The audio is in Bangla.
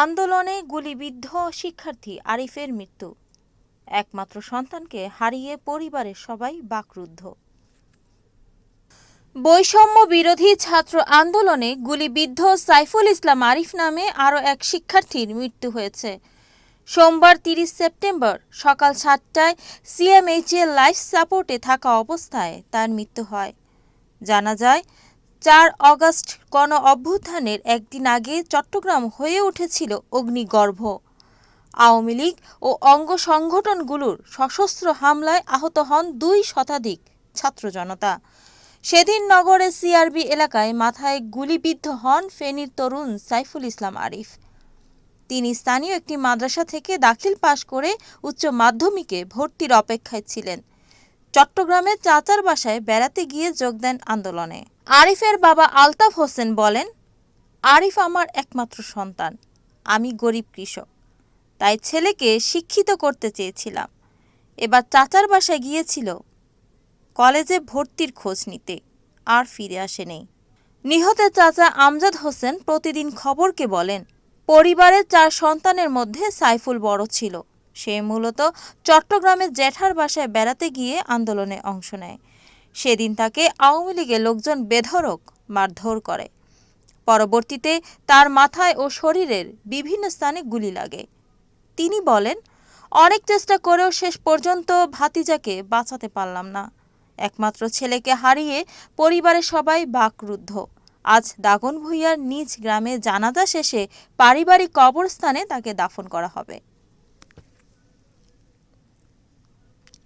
আন্দোলনে গুলিবিদ্ধ শিক্ষার্থী আরিফের মৃত্যু। একমাত্র সন্তানকে হারিয়ে পরিবারের সবাই বাকরুদ্ধ। বৈষম্য বিরোধী ছাত্র আন্দোলনে গুলিবিদ্ধ সাইফুল ইসলাম আরিফ নামে আরও এক শিক্ষার্থীর মৃত্যু হয়েছে। সোমবার তিরিশ সেপ্টেম্বর সকাল সাতটায় সিএমএইচএ লাইফ সাপোর্টে থাকা অবস্থায় তার মৃত্যু হয়। জানা যায় চার অগস্ট গণ অভ্যুত্থানের একদিন আগে চট্টগ্রাম হয়ে উঠেছিল অগ্নিগর্ভ। আওয়ামী লীগ ও অঙ্গ সংগঠনগুলোর সশস্ত্র হামলায় আহত হন দুই শতাধিক ছাত্র জনতা। সেদিন নগরের সিআরবি এলাকায় মাথায় গুলিবিদ্ধ হন ফেনীর তরুণ সাইফুল ইসলাম আরিফ। তিনি স্থানীয় একটি মাদ্রাসা থেকে দাখিল পাশ করে উচ্চ মাধ্যমিকে ভর্তির অপেক্ষায় ছিলেন। চট্টগ্রামে চাচার বাসায় বেড়াতে গিয়ে যোগ দেন আন্দোলনে। আরিফের বাবা আলতাফ হোসেন বলেন, আরিফ আমার একমাত্র সন্তান, আমি গরিব কৃষক, তাই ছেলেকে শিক্ষিত করতে চেয়েছিলাম। এবার চাচার বাসায় গিয়েছিল, কলেজে ভর্তির খোঁজ নিতে, আর ফিরে আসেনি। নিহতের চাচা আমজাদ হোসেন প্রতিদিন খবরকে বলেন, পরিবারের চার সন্তানের মধ্যে সাইফুল বড় ছিল সে মূলত চট্টগ্রামের জ্যাঠার বাসায় বেড়াতে গিয়ে আন্দোলনে অংশ নেয়। সেদিন তাকে আওয়ামী লীগের লোকজন বেধড়ক, মারধর করে। পরবর্তীতে তার মাথায় ও শরীরের বিভিন্ন স্থানে গুলি লাগে। তিনি বলেন, অনেক চেষ্টা করেও শেষ পর্যন্ত ভাতিজাকে বাঁচাতে পারলাম না। একমাত্র ছেলেকে হারিয়ে পরিবারের সবাই বাকরুদ্ধ। আজ দাগন ভূঁইয়ার নিজ গ্রামে জানাজা শেষে পারিবারিক কবরস্থানে তাকে দাফন করা হবে।